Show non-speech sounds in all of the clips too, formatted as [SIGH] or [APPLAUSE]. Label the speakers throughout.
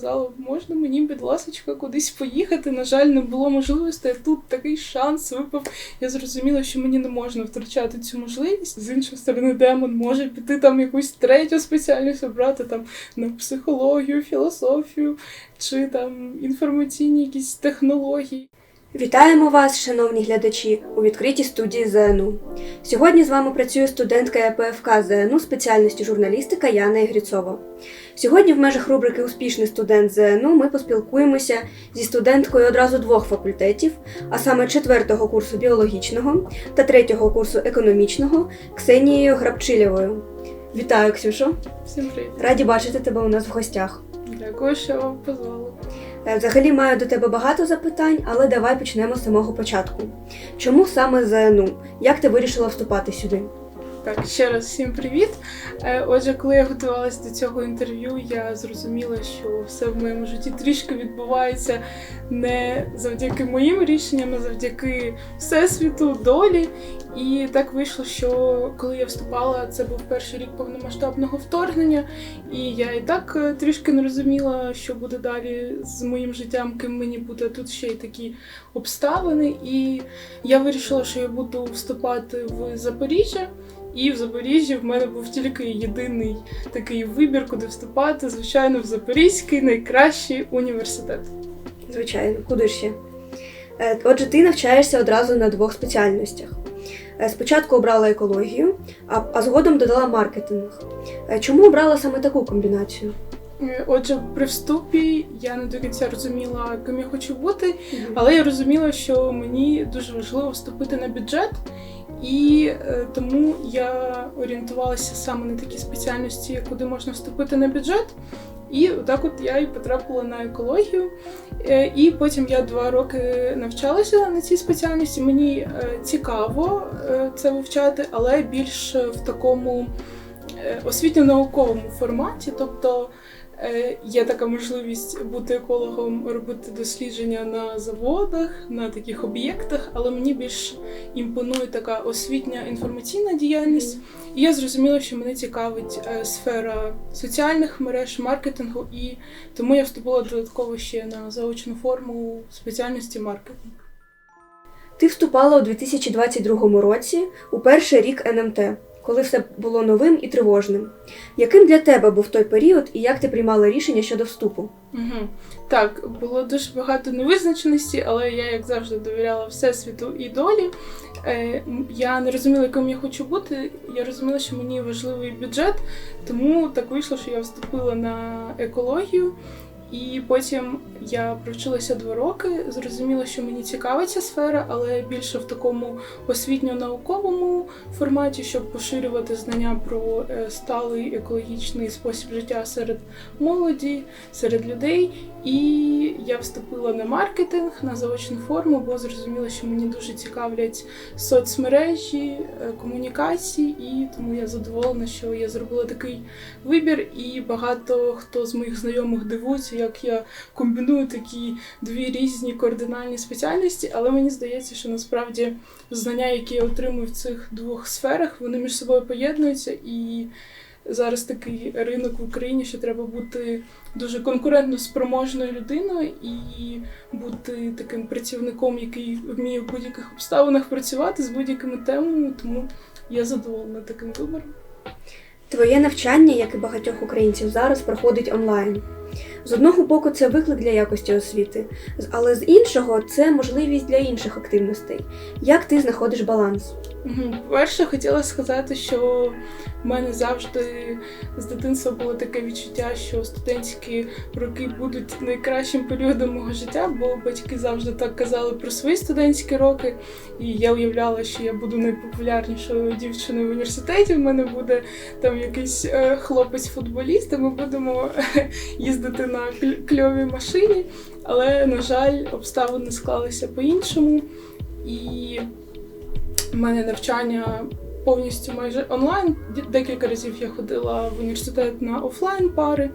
Speaker 1: сказала, можна мені, будь ласка, кудись поїхати. На жаль, не було можливості. Тут такий шанс випав. Я зрозуміла, що мені не можна втрачати цю можливість. З іншої сторони, демон може піти там якусь третю спеціальність обрати там на психологію, філософію чи там інформаційні якісь технології.
Speaker 2: Вітаємо вас, шановні глядачі, у відкритій студії ЗНУ. Сьогодні з вами працює студентка ЕПФК ЗНУ спеціальності журналістика Яна Ігріцова. Сьогодні в межах рубрики Успішний студент ЗНУ ми поспілкуємося зі студенткою одразу двох факультетів, а саме четвертого курсу біологічного та третього курсу економічного Ксенією Грабчилєвою. Вітаю, Ксюшо!
Speaker 1: Всім привіт.
Speaker 2: Раді бачити тебе у нас в гостях.
Speaker 1: Дякую, що вам позвали.
Speaker 2: Е, Взагалі маю до тебе багато запитань, але давай почнемо з самого початку. Чому саме ЗНУ? Як ти вирішила вступати сюди?
Speaker 1: Так, ще раз всім привіт. Е, Отже, коли я готувалася до цього інтерв'ю, я зрозуміла, що все в моєму житті трішки відбувається не завдяки моїм рішенням, а завдяки всесвіту, долі. І так вийшло, що коли я вступала, це був перший рік повномасштабного вторгнення, і я і так е, трішки не розуміла, що буде далі з моїм життям, ким мені буде тут ще й такі обставини. І я вирішила, що я буду вступати в Запоріжжя. І в Запоріжжі в мене був тільки єдиний такий вибір, куди вступати. Звичайно, в Запорізький найкращий університет.
Speaker 2: Звичайно, куди ж ще? Е, Отже, ти навчаєшся одразу на двох спеціальностях. Е, Спочатку обрала екологію, а, згодом додала маркетинг. Е, Чому обрала саме таку комбінацію?
Speaker 1: Отже, при вступі я не до кінця розуміла, ким я хочу бути, але я розуміла, що мені дуже важливо вступити на бюджет, і е, тому я орієнтувалася саме на такі спеціальності, куди можна вступити на бюджет. І так от я і потрапила на екологію. Е, І потім я два роки навчалася на цій спеціальності. Мені е, цікаво це вивчати, але більш в такому освітньо-науковому форматі. Тобто є така можливість бути екологом, робити дослідження на заводах, на таких об'єктах, але мені більш імпонує така освітня інформаційна діяльність. І я зрозуміла, що мене цікавить е, сфера соціальних мереж, маркетингу, і тому я вступила додатково ще на заочну форму спеціальності маркетинг.
Speaker 2: Ти вступала у 2022 році у перший рік НМТ, коли все було новим і тривожним. Яким для тебе був той період і як ти приймала рішення щодо вступу?
Speaker 1: Угу. Так, було дуже багато невизначеності, але я, як завжди, довіряла Всесвіту і долі. Е, я не розуміла, яким я хочу бути. Я розуміла, що мені важливий бюджет, тому так вийшло, що я вступила на екологію. І потім я провчилася два роки, зрозуміла, що мені цікава ця сфера, але більше в такому освітньо-науковому форматі, щоб поширювати знання про е, сталий екологічний спосіб життя серед молоді, серед людей. І я вступила на маркетинг, на заочну форму, бо зрозуміла, що мені дуже цікавлять соцмережі, е, комунікації, і тому я задоволена, що я зробила такий вибір. І багато хто з моїх знайомих дивується, як я комбіную такі дві різні кардинальні спеціальності, але мені здається, що насправді знання, які я отримую в цих двох сферах, вони між собою поєднуються і. Зараз такий ринок в Україні, що треба бути дуже конкурентно спроможною людиною і бути таким працівником, який вміє в будь-яких обставинах працювати з будь-якими темами. Тому я задоволена таким вибором.
Speaker 2: Твоє навчання, як і багатьох українців зараз, проходить онлайн. З одного боку, це виклик для якості освіти, але з іншого це можливість для інших активностей. Як ти знаходиш баланс?
Speaker 1: Перше, хотіла сказати, що в мене завжди з дитинства було таке відчуття, що студентські роки будуть найкращим періодом мого життя, бо батьки завжди так казали про свої студентські роки. І я уявляла, що я буду найпопулярнішою дівчиною в університеті. В мене буде там якийсь е, хлопець-футболіст, і ми будемо їздити на кль- кльовій машині. Але, на жаль, обставини склалися по-іншому. І в мене навчання повністю майже онлайн. Декілька разів я ходила в університет на офлайн пари,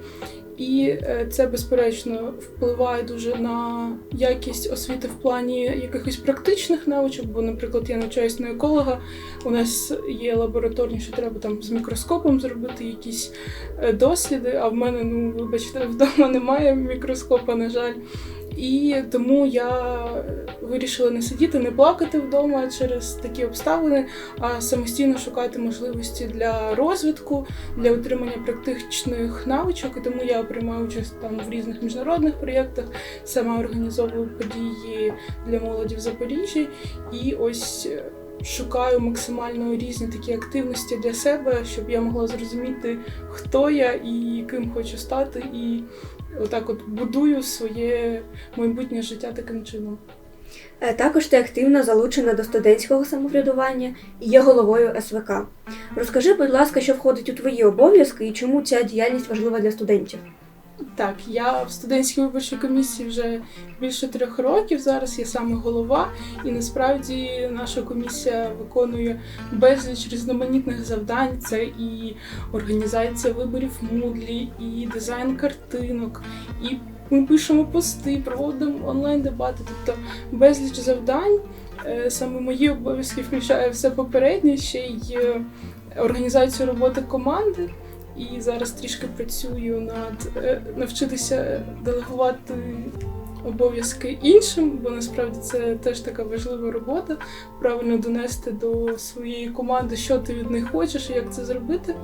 Speaker 1: і е, це безперечно впливає дуже на якість освіти в плані якихось практичних навичок. Бо, наприклад, я навчаюсь на еколога. У нас є лабораторні, що треба там з мікроскопом зробити якісь е, досліди. А в мене, ну вибачте, [LAUGHS] вдома немає мікроскопа, на жаль. І тому я вирішила не сидіти, не плакати вдома через такі обставини, а самостійно шукати можливості для розвитку, для отримання практичних навичок. І тому я приймаю участь там в різних міжнародних проєктах, сама організовую події для молоді в Запоріжжі. І ось шукаю максимально різні такі активності для себе, щоб я могла зрозуміти, хто я і ким хочу стати. І отак от будую своє майбутнє життя таким чином.
Speaker 2: Е, Також ти активно залучена до студентського самоврядування і є головою СВК. Розкажи, будь ласка, що входить у твої обов'язки і чому ця діяльність важлива для студентів.
Speaker 1: Так, я в студентській виборчій комісії вже більше трьох років. Зараз я саме голова, і насправді наша комісія виконує безліч різноманітних завдань. Це і організація виборів Moodle, і дизайн картинок, і ми пишемо пости, проводимо онлайн-дебати, тобто безліч завдань. Е, Саме мої обов'язки включає все попереднє, ще й е, організацію роботи команди. І зараз трішки працюю над е, навчитися делегувати обов'язки іншим, бо насправді це теж така важлива робота. Правильно донести до своєї команди, що ти від них хочеш і як це зробити.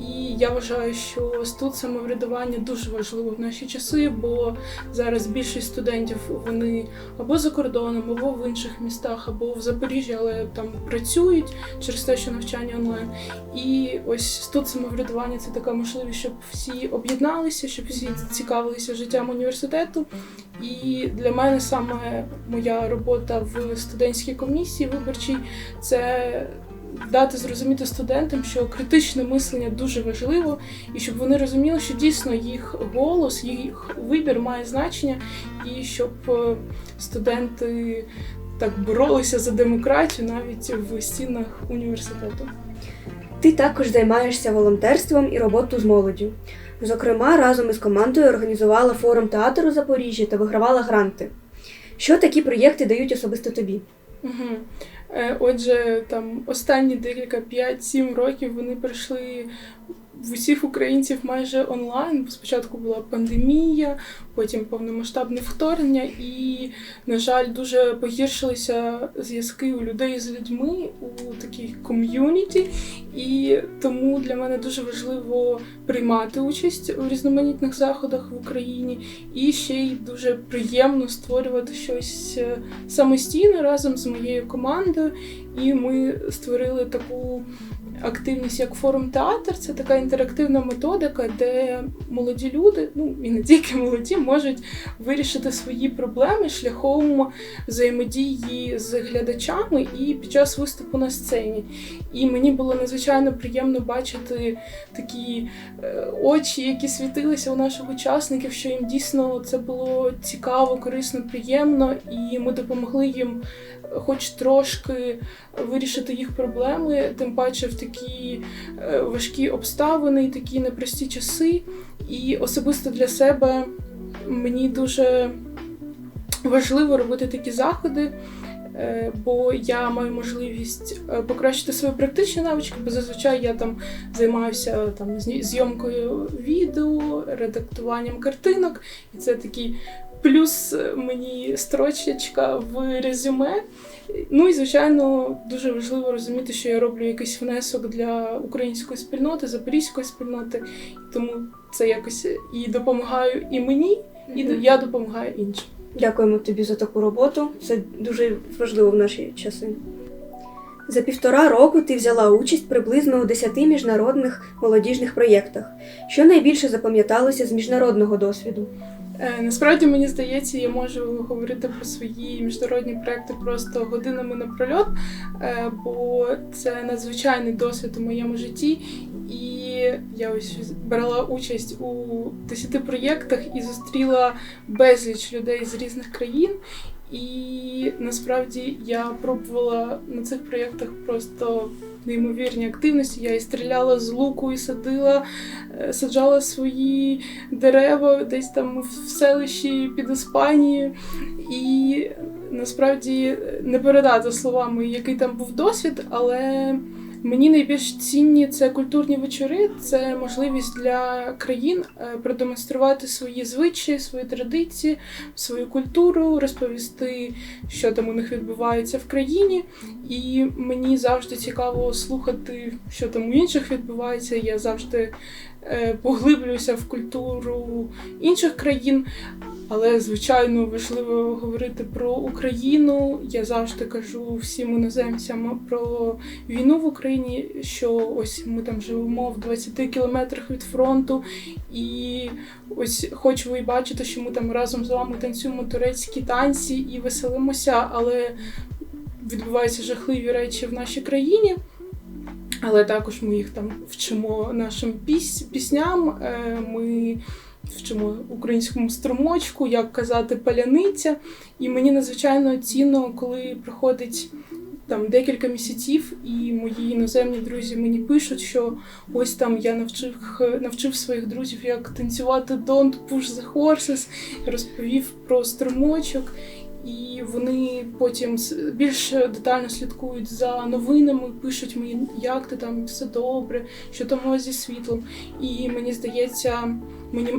Speaker 1: І я вважаю, що тут самоврядування дуже важливо в наші часи, бо зараз більшість студентів вони або за кордоном, або в інших містах, або в Запоріжжі, але там працюють через те, що навчання онлайн. І ось тут самоврядування це така можливість, щоб всі об'єдналися, щоб всі цікавилися життям університету. І для мене саме моя робота в студентській комісії виборчій це дати зрозуміти студентам, що критичне мислення дуже важливо, і щоб вони розуміли, що дійсно їх голос, їх вибір має значення, і щоб е, студенти так боролися за демократію навіть в стінах університету.
Speaker 2: Ти також займаєшся волонтерством і роботою з молоддю. Зокрема, разом із командою організувала форум театру у Запоріжжі та вигравала гранти. Що такі проєкти дають особисто тобі?
Speaker 1: Угу. Отже, там останні декілька 5-7 років вони пройшли в усіх українців майже онлайн. Спочатку була пандемія, потім повномасштабне вторгнення, і, на жаль, дуже погіршилися зв'язки у людей з людьми у такій ком'юніті. І тому для мене дуже важливо приймати участь у різноманітних заходах в Україні, і ще й дуже приємно створювати щось е, самостійно разом з моєю командою. І ми створили таку активність як форум театр. Це така інтерактивна методика, де молоді люди, ну і не тільки молоді, можуть вирішити свої проблеми шляхом взаємодії з глядачами і під час виступу на сцені. І мені було надзвичайно приємно бачити такі е, очі, які світилися у наших учасників, що їм дійсно це було цікаво, корисно, приємно, і ми допомогли їм, хоч трошки, вирішити їх проблеми, тим паче в такі е, важкі обставини такі непрості часи. І особисто для себе мені дуже важливо робити такі заходи. е, Бо я маю можливість е, покращити свої практичні навички, бо зазвичай я там займаюся там зйомкою відео, редактуванням картинок, і це такий плюс мені строчечка в резюме. Ну і звичайно дуже важливо розуміти, що я роблю якийсь внесок для української спільноти, запорізької спільноти, тому це якось і допомагаю і мені, і
Speaker 2: Мгм.
Speaker 1: я допомагаю іншим.
Speaker 2: Дякуємо тобі за таку роботу. Це дуже важливо в наші часи. За півтора року ти взяла участь приблизно у 10 міжнародних молодіжних проєктах. Що найбільше запам'яталося з міжнародного досвіду?
Speaker 1: Е, Насправді мені здається, я можу говорити про свої міжнародні проекти просто годинами напрольот, е, бо це надзвичайний досвід у моєму житті. І я ось брала участь у 10 проєктах і зустріла безліч людей з різних країн. І насправді я пробувала на цих проєктах просто неймовірні активності. Я і стріляла з луку, і садила, е, саджала свої дерева десь там в селищі під Іспанією. І насправді не передати словами, який там був досвід, але мені найбільш цінні це культурні вечори, це можливість для країн е, продемонструвати свої звичаї, свої традиції, свою культуру, розповісти, що там у них відбувається в країні. І мені завжди цікаво слухати, що там у інших відбувається. Я завжди поглиблююся в культуру інших країн. Але звичайно важливо говорити про Україну. Я завжди кажу всім іноземцям про війну в Україні, що ось ми там живемо в 20 кілометрах від фронту, і ось хоч ви і бачите, що ми там разом з вами танцюємо турецькі танці і веселимося, але відбуваються жахливі речі в нашій країні. Але також ми їх там вчимо нашим піс- пісням. е, Ми вчимо українському струмочку, як казати паляниця. І мені надзвичайно цінно, коли проходить там декілька місяців, і мої іноземні друзі мені пишуть, що ось там я навчив навчив своїх друзів, як танцювати Don't Push the Horses, розповів про струмочок. І вони потім більш детально слідкують за новинами, пишуть мені, як ти там все добре, що там зі світлом. І мені здається, мені,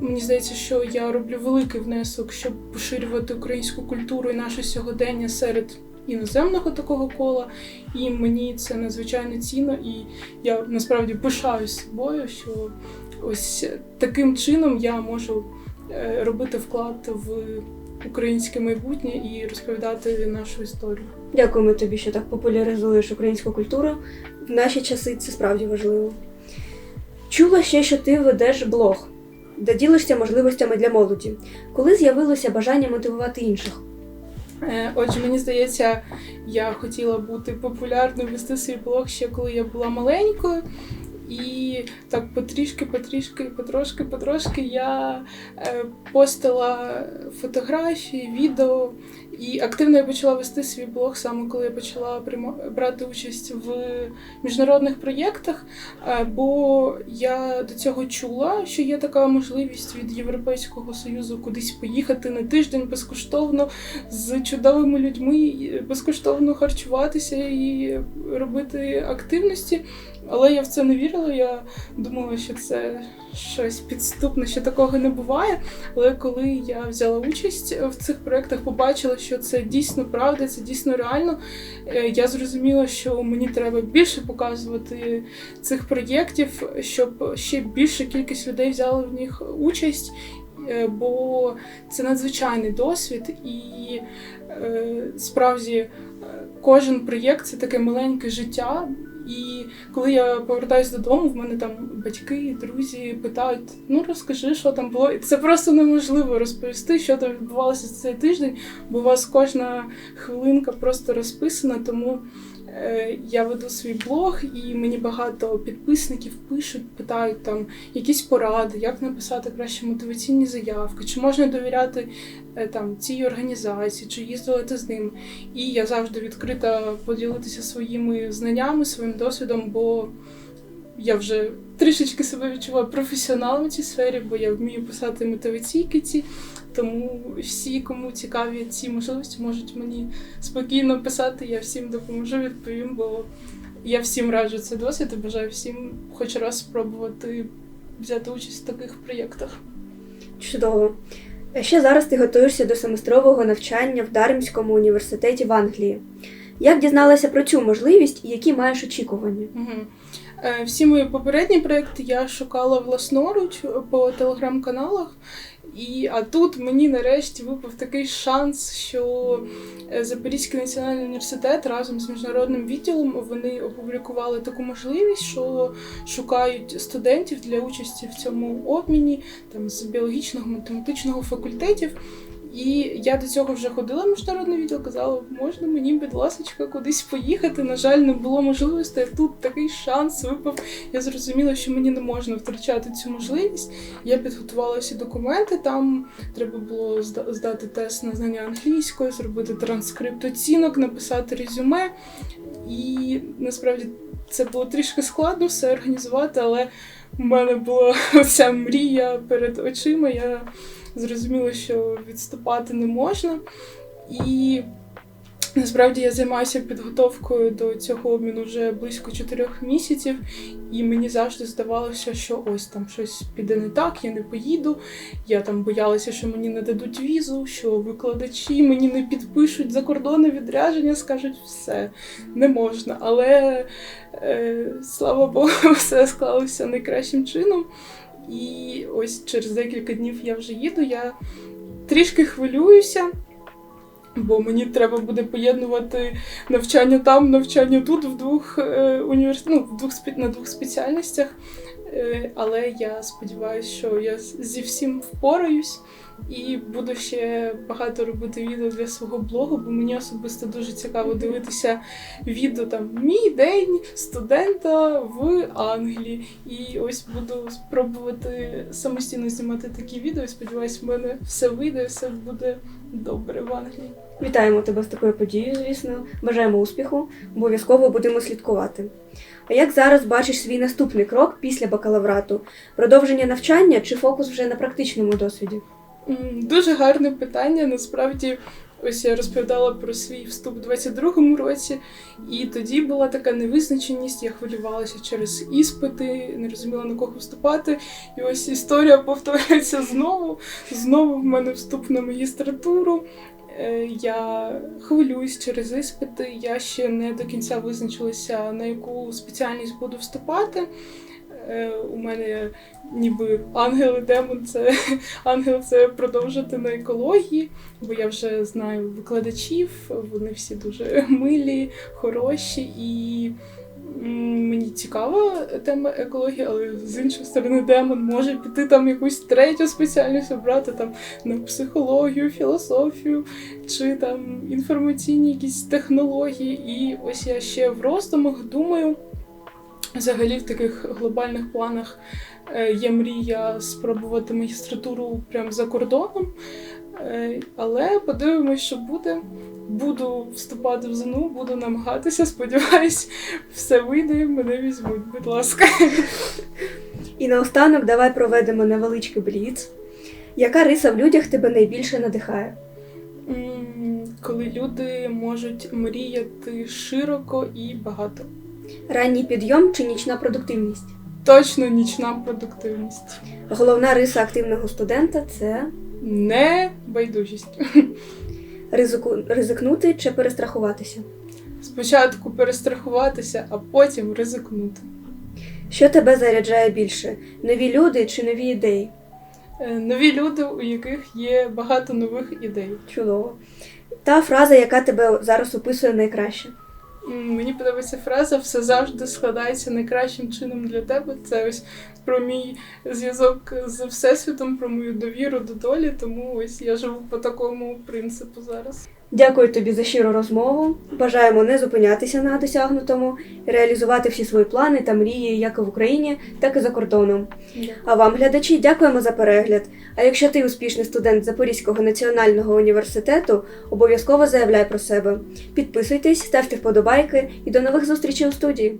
Speaker 1: мені здається, що я роблю великий внесок, щоб поширювати українську культуру і наше сьогодення серед іноземного такого кола. І мені це надзвичайно цінно. І я насправді пишаюсь собою, що ось таким чином я можу е, робити вклад в українське майбутнє і розповідати нашу історію.
Speaker 2: Дякуємо тобі, що так популяризуєш українську культуру. В наші часи це справді важливо. Чула ще, що ти ведеш блог, де ділишся можливостями для молоді. Коли з'явилося бажання мотивувати інших?
Speaker 1: Е, Отже, мені здається, я хотіла бути популярною, вести свій блог ще коли я була маленькою. І так потрішки, потрішки, потрошки, потрошки я е, постила фотографії, відео. І активно я почала вести свій блог саме коли я почала прийма- брати участь в міжнародних проєктах. Е, Бо я до цього чула, що є така можливість від Європейського союзу кудись поїхати на тиждень безкоштовно з чудовими людьми, безкоштовно харчуватися і робити активності. Але я в це не вірила. Я думала, що це щось підступне, що такого не буває. Але коли я взяла участь в цих проєктах, побачила, що це дійсно правда, це дійсно реально. е, Я зрозуміла, що мені треба більше показувати цих проєктів, щоб ще більша кількість людей взяли в них участь. е, Бо це надзвичайний досвід, і е, справді кожен проєкт це таке маленьке життя. І коли я повертаюся додому, в мене там батьки, друзі питають: ну розкажи, що там було. І це просто неможливо розповісти, що там відбувалося цей тиждень, бо у вас кожна хвилинка просто розписана. Тому я веду свій блог, і мені багато підписників пишуть, питають там якісь поради, як написати краще мотиваційні заявки, чи можна довіряти е, там цій організації, чи їздити з ним. І я завжди відкрита поділитися своїми знаннями, своїм досвідом, бо я вже трішечки себе відчуваю професіоналом в цій сфері, бо я вмію писати мотиваційки ці. Тому всі, кому цікаві ці можливості, можуть мені спокійно писати. Я всім допоможу, відповім, бо я всім раджу цей досвід і бажаю всім хоч раз спробувати взяти участь в таких проєктах.
Speaker 2: Чудово. А Ще зараз ти готуєшся до семестрового навчання в Дармському університеті в Англії. Як дізналася про цю можливість і які маєш очікування?
Speaker 1: Угу. Е, Всі мої попередні проекти я шукала власноруч по телеграм-каналах. І, а тут мені нарешті випав такий шанс, що е, Запорізький національний університет разом з міжнародним відділом вони опублікували таку можливість, що шукають студентів для участі в цьому обміні там з біологічного математичного факультетів. І я до цього вже ходила в міжнародний відділ, казала, можна мені, будь ласка, кудись поїхати. На жаль, не було можливості. Тут такий шанс випав. Я зрозуміла, що мені не можна втрачати цю можливість. Я підготувала всі документи. Там треба було здати тест на знання англійської, зробити транскрипт оцінок, написати резюме. І насправді це було трішки складно все організувати, але в мене була [LAUGHS] ця мрія перед очима. Я зрозуміла, що відступати не можна. І насправді я займаюся підготовкою до цього обміну вже близько чотирьох місяців, і мені завжди здавалося, що ось там щось піде не так, я не поїду. Я там боялася, що мені не дадуть візу, що викладачі мені не підпишуть закордонне відрядження, скажуть все, не можна. Але е, слава Богу, [LAUGHS] все склалося найкращим чином. І ось через декілька днів я вже їду. Я трішки хвилююся, бо мені треба буде поєднувати навчання там, навчання тут, в двох е, універс... ну, в двох на двох спеціальностях. Е, але я сподіваюся, що я зі всім впораюсь і буду ще багато робити відео для свого блогу, бо мені особисто дуже цікаво дивитися відео там Мій день студента в Англії. І ось буду спробувати самостійно знімати такі відео. І сподіваюсь, в мене все вийде, все буде добре в Англії.
Speaker 2: Вітаємо тебе з такою подією, звісно. Бажаємо успіху, обов'язково будемо слідкувати. А як зараз бачиш свій наступний крок після бакалаврату? Продовження навчання чи фокус вже на практичному досвіді?
Speaker 1: Дуже гарне питання. Насправді, ось я розповідала про свій вступ у 22-му році, і тоді була така невизначеність. Я хвилювалася через іспити, не розуміла на кого вступати. І ось історія повторюється знову. Знову в мене вступ на магістратуру. Е, Я хвилююсь через іспити. Я ще не до кінця визначилася, на яку спеціальність буду вступати. Е, У мене ніби ангел і демон це [LAUGHS] ангел це продовжити на екології, бо я вже знаю викладачів, вони всі дуже [LAUGHS] милі, хороші і. Мені цікава тема екології, але з іншої сторони, демон може піти там якусь третю спеціальність обрати там на психологію, філософію чи там інформаційні якісь технології. І ось я ще в роздумах думаю, взагалі в таких глобальних планах е, є мрія спробувати магістратуру прямо за кордоном. Е, Але подивимось, що буде. Буду вступати в ЗНУ, буду намагатися. Сподіваюсь, все вийде, мене візьмуть, будь ласка.
Speaker 2: І наостанок давай проведемо невеличкий бліц. Яка риса в людях тебе найбільше надихає?
Speaker 1: Коли люди можуть мріяти широко і багато.
Speaker 2: Ранній підйом чи нічна продуктивність?
Speaker 1: Точно нічна продуктивність.
Speaker 2: Головна риса активного студента це
Speaker 1: Не байдужість.
Speaker 2: ризику... ризикнути чи перестрахуватися.
Speaker 1: Спочатку перестрахуватися, а потім ризикнути.
Speaker 2: Що тебе заряджає більше? Нові люди чи нові ідеї?
Speaker 1: Е, Нові люди, у яких є багато нових ідей.
Speaker 2: Чудово. Та фраза, яка тебе зараз описує найкраще.
Speaker 1: М, Мені подобається фраза все завжди складається найкращим чином для тебе. Це ось про мій зв'язок з всесвітом, про мою довіру до долі. Тому ось я живу по такому принципу зараз.
Speaker 2: Дякую тобі за щиру розмову. Бажаємо не зупинятися на досягнутому, реалізувати всі свої плани та мрії як в Україні, так і за кордоном. А вам, глядачі, дякуємо за перегляд. А якщо ти успішний студент Запорізького національного університету, обов'язково заявляй про себе. Підписуйтесь, ставте вподобайки і до нових зустрічей у студії.